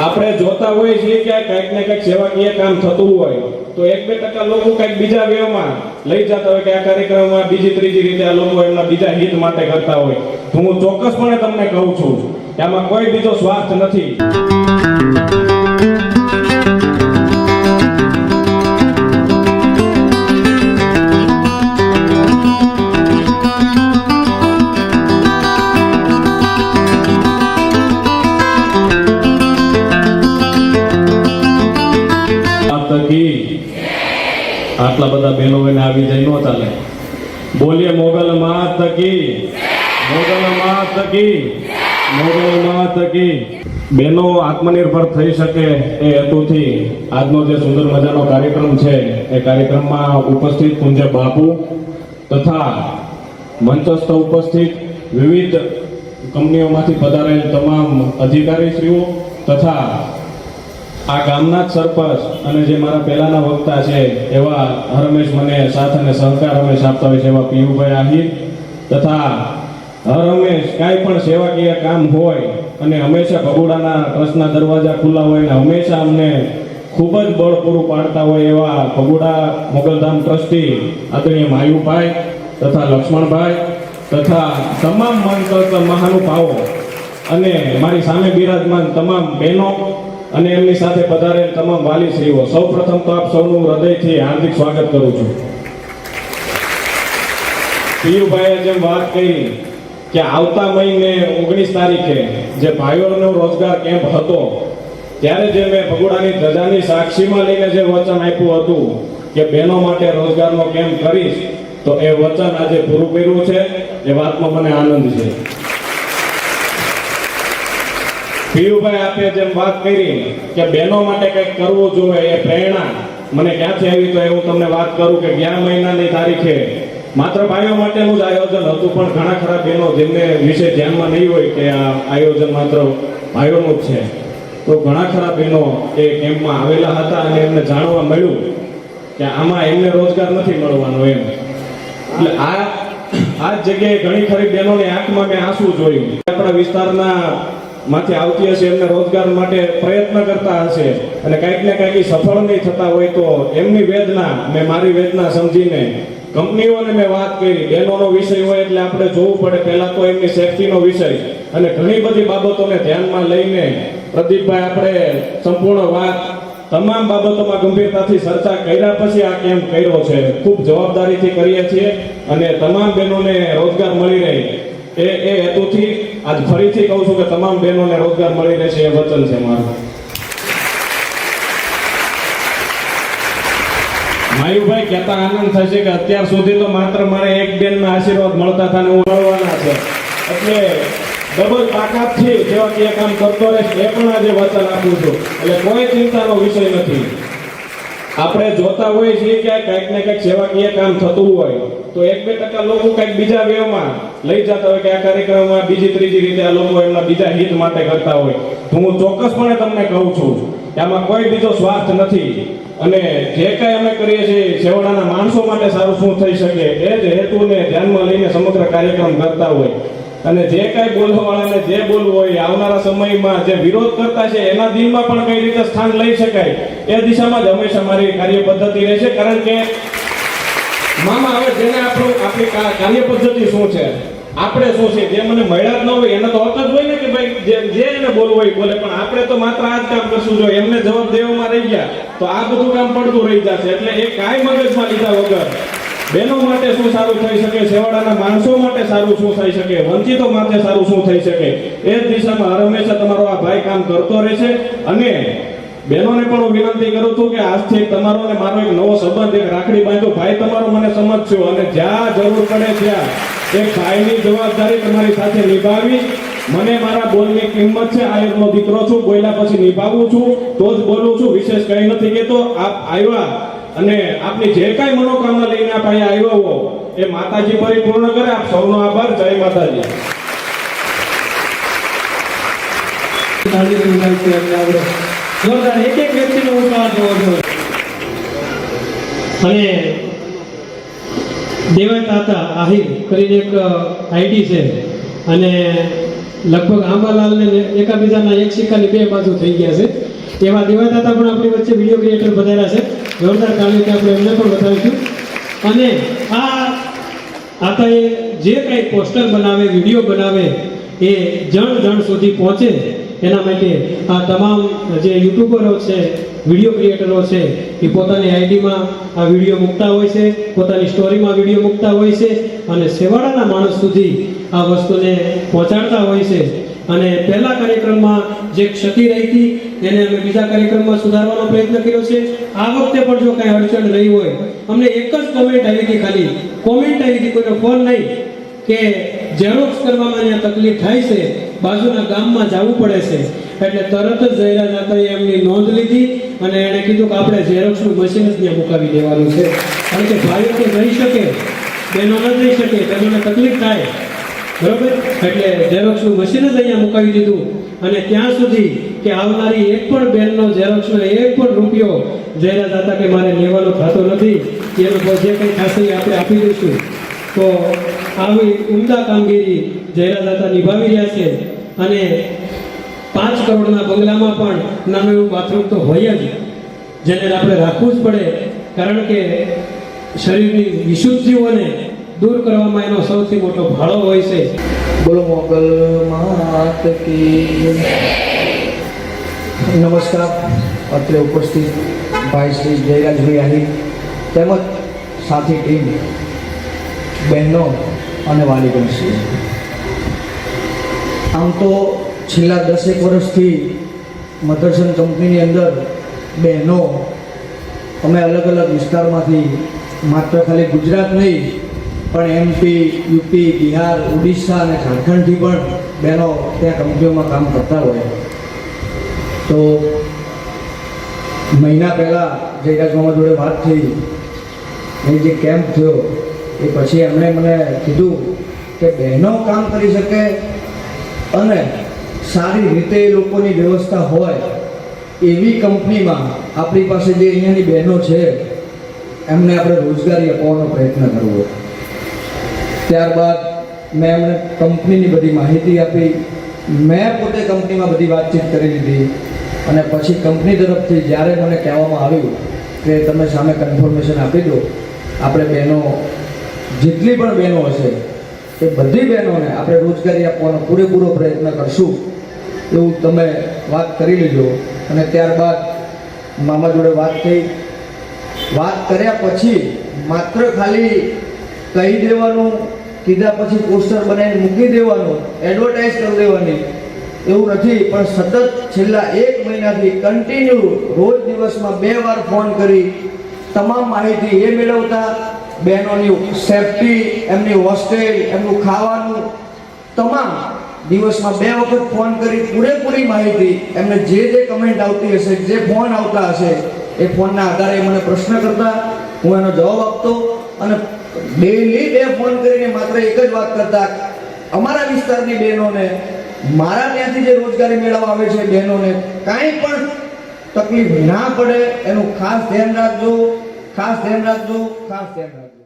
આપણે જોતા હોઈએ છીએ કે કંઈક ને કંઈક સેવાકીય કામ થતું હોય, તો એક બે ટકા લોકો કંઈક બીજા વેવમાં લઈ જતા હોય કે આ કાર્યક્રમમાં બીજી ત્રીજી રીતે આ લોકો એમના બીજા હિત માટે કરતા હોય. તો હું ચોક્કસપણે તમને કહું છું આમાં કોઈ બીજો સ્વાર્થ નથી. આટલા બધા બહેનો એને આવી જાય, ન ચાલે. બોલીએ, મોગલ માં તકી મોગલ માં તકી મોગલ માં તકી બહેનો આત્મનિર્ભર થઈ શકે એ હેતુથી આજનો જે સુંદર મજાનો કાર્યક્રમ છે, એ કાર્યક્રમમાં ઉપસ્થિત પૂજ્ય બાપુ તથા મંચસ્થ ઉપસ્થિત વિવિધ કંપનીઓમાંથી પધારેલ તમામ અધિકારીશ્રીઓ તથા આ ગામના જ સરપંચ અને જે મારા પહેલાના વક્તા છે, એવા હરમેશ મને સાથ અને સહકાર હંમેશ આપતા હોય છે, એવા પીયુભાઈ આહિર તથા હર હંમેશ કાંઈ પણ સેવાકીય કામ હોય અને હંમેશા ભગોડાના ટ્રસ્ટના દરવાજા ખુલ્લા હોય અને હંમેશા અમને ખૂબ જ બળ પૂરું પાડતા હોય એવા ભગોડા મોગલધામ ટ્રસ્ટી આદરણીય માયુભાઈ તથા લક્ષ્મણભાઈ તથા તમામ મંત્ર મહાનુભાવો અને મારી સામે બિરાજમાન તમામ બહેનો અને એમની સાથે પધારેલ તમામ વાલીશ્રીઓ સૌ પ્રથમ તો આપ સૌનું હૃદયથી હાર્દિક સ્વાગત કરું છું. પિયુભાઈએ જેમ વાત કરી કે આવતા મહિને ઓગણીસ તારીખે જે ભાઈઓનો રોજગાર કેમ્પ હતો, ત્યારે જે મેં ભગોડાની ધજાની સાક્ષીમાં લઈને જે વચન આપ્યું હતું કે બહેનો માટે રોજગારનો કેમ્પ કરીશ, તો એ વચન આજે પૂરું કર્યું છે. એ વાતમાં મને આનંદ છે. પિયુભાઈ આપે જેમ વાત કરી કે બહેનો માટે કંઈક કરવું જોઈએ એ પ્રેરણા. મને ક્યાંથી આવી તો એ હું તમને વાત કરું કે ગયા મહિનાની તારીખે માત્ર ભાઈઓ માટેનું જ આયોજન હતું, પણ ઘણા ખરા બહેનો જેમને વિશે ધ્યાનમાં નહીં હોય કે આ આયોજન માત્ર ભાઈઓનું જ છે. તો ઘણા ખરા બહેનો એ કેમ્પમાં આવેલા હતા અને એમને જાણવા મળ્યું કે આમાં એમને રોજગાર નથી મળવાનો એમ. એટલે આ આ જગ્યાએ ઘણી ખરી બહેનોની આંખમાં મેં આંસુ જોયું. આપણા વિસ્તારના માંથી આવતી હશે એમને રોજગાર માટે પ્રયત્ન કરતા હશે. અને કંઈક ને કંઈક સફળ નહીં થતા હોય તો એમની વેદના, મેં મારી વેદના સમજીને કંપનીઓને મેં વાત કરી. બહેનોનો વિષય હોય એટલે આપણે જોવું પડે. પહેલાં તો એમની સેફટીનો વિષય. અને ઘણી બધી બાબતોને ધ્યાનમાં લઈને પ્રદીપભાઈ આપણે સંપૂર્ણ વાત તમામ બાબતોમાં ગંભીરતાથી ચર્ચા કર્યા પછી આ કેમ્પ કર્યો છે. ખૂબ જવાબદારીથી કરીએ છીએ. અને તમામ બહેનોને રોજગાર મળી રહે. એ એ હેતુથી આજ ફરીથી કહું છું કે તમામ બહેનોને રોજગાર મળી રહેશે એ વચન છે મારું. માયુભાઈ કહેતા આનંદ થશે કે અત્યાર સુધી તો માત્ર મારે એક બેનના આશીર્વાદ મળતા હતા હું મળવાના છે. એટલે ડબલ તાકાતથી કે કામ કરતો રહે એ પણ આજે વચન આપું છું. એટલે કોઈ ચિંતાનો વિષય નથી. આપણે જોતા હોઈએ છીએ કે કંઈક ને કંઈક સેવાકીય કામ થતું હોય, તો એક બે ટકા લોકો કંઈક બીજા વેવમાં લઈ જતા હોય કે આ કાર્યક્રમમાં બીજી ત્રીજી રીતે આ લોકો એમના બીજા હિત માટે કરતા હોય. હું ચોક્કસપણે તમને કહું છું કે આમાં કોઈ બીજો સ્વાર્થ નથી. અને જે કાંઈ અમે કરીએ છીએ છેવાડાના માણસો માટે સારું શું થઈ શકે એ જ હેતુને ધ્યાનમાં લઈને સમગ્ર કાર્યક્રમ કરતા હોય. અને જે કઈ બોલવાવાળાને જે બોલવું હોય આવનારા સમયમાં જે વિરોધ કરતા છે, એના દિલમાં પણ કઈ રીતે સ્થાન લઈ શકાય, એ દિશામાં જ હંમેશા મારી કાર્ય પદ્ધતિ રહેશે. કારણ કે મામા, હવે જેને આપણું આપણી કાર્ય પદ્ધતિ શું છે? આપણે શું છે? જે મને મળ્યા જ ન હોય, એને તો હોત જ હોય ને કે ભાઈ, જે જે એને બોલવું હોય બોલે, પણ આપણે તો માત્ર આ જ કામ કરશું. જો એમને જવાબ દેવામાં રહી ગયા, તો આ બધું કામ પડતું રહી જશે. એટલે એ કાંઈ મગજમાં લીધા વગર બહેનો માટે શું સારું થઈ શકે? છેવાડાના માણસો માટે સારું શું થઈ શકે? વંચિતો માટે સારું શું થઈ શકે? એ જ દિશામાં હંમેશા તમારો આ ભાઈ કામ કરતો રહેશે. અને બહેનોને પણ હું વિનંતી કરું છું કે આજથી તમારો ને મારો એક નવો સંબંધ, એક રાખડી બાંધો. ભાઈ તમારો મને સમજશો અને જ્યાં જરૂર પડે ત્યાં એક ભાઈની જવાબદારી તમારી સાથે નિભાવી. મને મારા બોલની કિંમત છે, આ એકનો દીકરો છું. બોલ્યા પછી નિભાવું છું. તો જ બોલું છું. વિશેષ કંઈ નથી કહેતો. આપ આવ્યા અને આપની જે કાંઈ મનોકામના લઈને આપ અહીંયા આવ્યા હો, એ માતાજી પરિપૂર્ણ કરે. આપ સૌનો આભાર. જય માતાજી. જોરદાર એક એક વ્યક્તિનો ઉત્સાહ જોવો જોઈએ. અને દેવાય તાતા આહિર કરીને એક આઈડી છે. અને લગભગ આંબાલાલ ને એકાબીજાના એક સિક્કાની બે બાજુ થઈ ગયા છે. એવા દેવાદાતા પણ આપણી વચ્ચે વીડિયો ક્રિએટર બધારા છે. જોરદાર કાર્ય આપણે એમને પણ બતાવીશું અને આ આતાએ જે કંઈ પોસ્ટર બનાવે, વીડિયો બનાવે, એ જણ જણ સુધી પહોંચે. એના માટે આ તમામ જે યુટ્યુબરો છે, વીડિયો ક્રિએટરો છે, એ પોતાની આઈડીમાં આ વીડિયો મૂકતા હોય છે, પોતાની સ્ટોરીમાં વીડિયો મૂકતા હોય છે અને છેવાડાના માણસ સુધી આ વસ્તુને પહોંચાડતા હોય છે. અને પહેલા કાર્યક્રમમાં જે ક્ષતિ રહી હતી એને અમે બીજા કાર્યક્રમમાં સુધારવાનો પ્રયત્ન કર્યો છે. આ વખતે પણ જો કાંઈ અડચણ રહી હોય, અમને એક જ કોમેન્ટ આવી હતી ખાલી. કોમેન્ટ આવી હતી, કોઈનો ફોન નહીં, કે ઝેરોક્સ કરવામાં અહીંયા તકલીફ થાય છે, બાજુના ગામમાં જવું પડે છે. એટલે તરત જ જયરા જાતાએ એમની નોંધ લીધી અને એણે કીધું કે આપણે ઝેરોક્સનું મશીન જ ત્યાં મુકાવી દેવાનું છે. કારણ કે ભાઈઓ તો જઈ શકે, બહેનો ન જઈ શકે તેમને તકલીફ થાય. બરોબર? એટલે ઝેરોક્ષનું મશીન જ અહીંયા મુકાવી દીધું. અને ત્યાં સુધી કે આવનારી એક પણ બેનનો ઝેરોક્ષનો એક પણ રૂપિયો જયરા દાતા કે મારે લેવાનો થતો નથી, એનું જે કંઈ થશે આપણે આપી દઈશું. તો આવી ઉમદા કામગીરી જયરા દાતા નિભાવી રહ્યા છે. અને પાંચ કરોડના બંગલામાં પણ નાનું એવું બાથરૂમ તો હોય જ. જેને આપણે રાખવું જ પડે. કારણ કે શરીરની વિશુદ્ધિઓને દૂર કરવામાં એનો સૌથી મોટો ફાળો હોય છે. બોલો મોગલ માત કી નમસ્કાર. અત્રે ઉપસ્થિત ભાઈ શ્રી જયરાજભાઈ આહિર તેમજ સાથી ટીમ, બહેનો અને વાલીગણ શ્રી આમ તો છેલ્લા દસેક વર્ષથી મધરસન કંપનીની અંદર બહેનો, અમે અલગ અલગ વિસ્તારમાંથી, માત્ર ખાલી ગુજરાત નહીં પણ એમપી યુપી બિહાર ઉડીસા અને ઝારખંડથી પણ બહેનો ત્યાં કંપનીઓમાં કામ કરતા હોય. તો મહિના પહેલાં જયરાજ મામા જોડે વાત થઈ. એ જે કેમ્પ થયો, એ પછી એમણે મને કીધું કે બહેનો કામ કરી શકે અને સારી રીતે એ લોકોની વ્યવસ્થા હોય એવી કંપનીમાં આપણી પાસે જે અહીંયાની બહેનો છે, એમને આપણે રોજગારી અપાવવાનો પ્રયત્ન કરવો. ત્યારબાદ મેં એમને કંપનીની બધી માહિતી આપી. મેં પોતે કંપનીમાં બધી વાતચીત કરી લીધી. અને પછી કંપની તરફથી જ્યારે મને કહેવામાં આવ્યું કે તમે સામે કન્ફર્મેશન આપી દો, આપણે બહેનો, જેટલી પણ બહેનો હશે, એ બધી બહેનોને આપણે રોજગારી આપવાનો પૂરેપૂરો પ્રયત્ન કરશું એવું તમે વાત કરી લીધો અને ત્યારબાદ મામા જોડે વાત થઈ. વાત કર્યા પછી માત્ર ખાલી કહી દેવાનું કીધા પછી પોસ્ટર બનાવીને મૂકી દેવાનું એડવર્ટાઇઝ કરી દેવાની. એવું નથી, પણ સતત છેલ્લા એક મહિનાથી કન્ટિન્યુ રોજ દિવસમાં બે વાર ફોન કરી. તમામ માહિતી એ મેળવતા બહેનોની સેફટી એમની હોસ્ટેલ એમનું ખાવાનું. તમામ દિવસમાં બે વખત ફોન કરી, પૂરેપૂરી માહિતી. એમને જે જે કમેન્ટ આવતી હશે, જે ફોન આવતા હશે, એ ફોનના આધારે મને પ્રશ્ન કરતા, હું એનો જવાબ આપતો અને ડેલી બે ફોન કરીને માત્ર એક જ વાત કરતા અમારા વિસ્તારની બહેનોને મારા ત્યાંથી જે રોજગારી મેળવવા આવે છે બહેનોને કાંઈ પણ તકલીફ ના પડે, એનું ખાસ ધ્યાન રાખજો, ખાસ ધ્યાન રાખજો, ખાસ ધ્યાન રાખજો.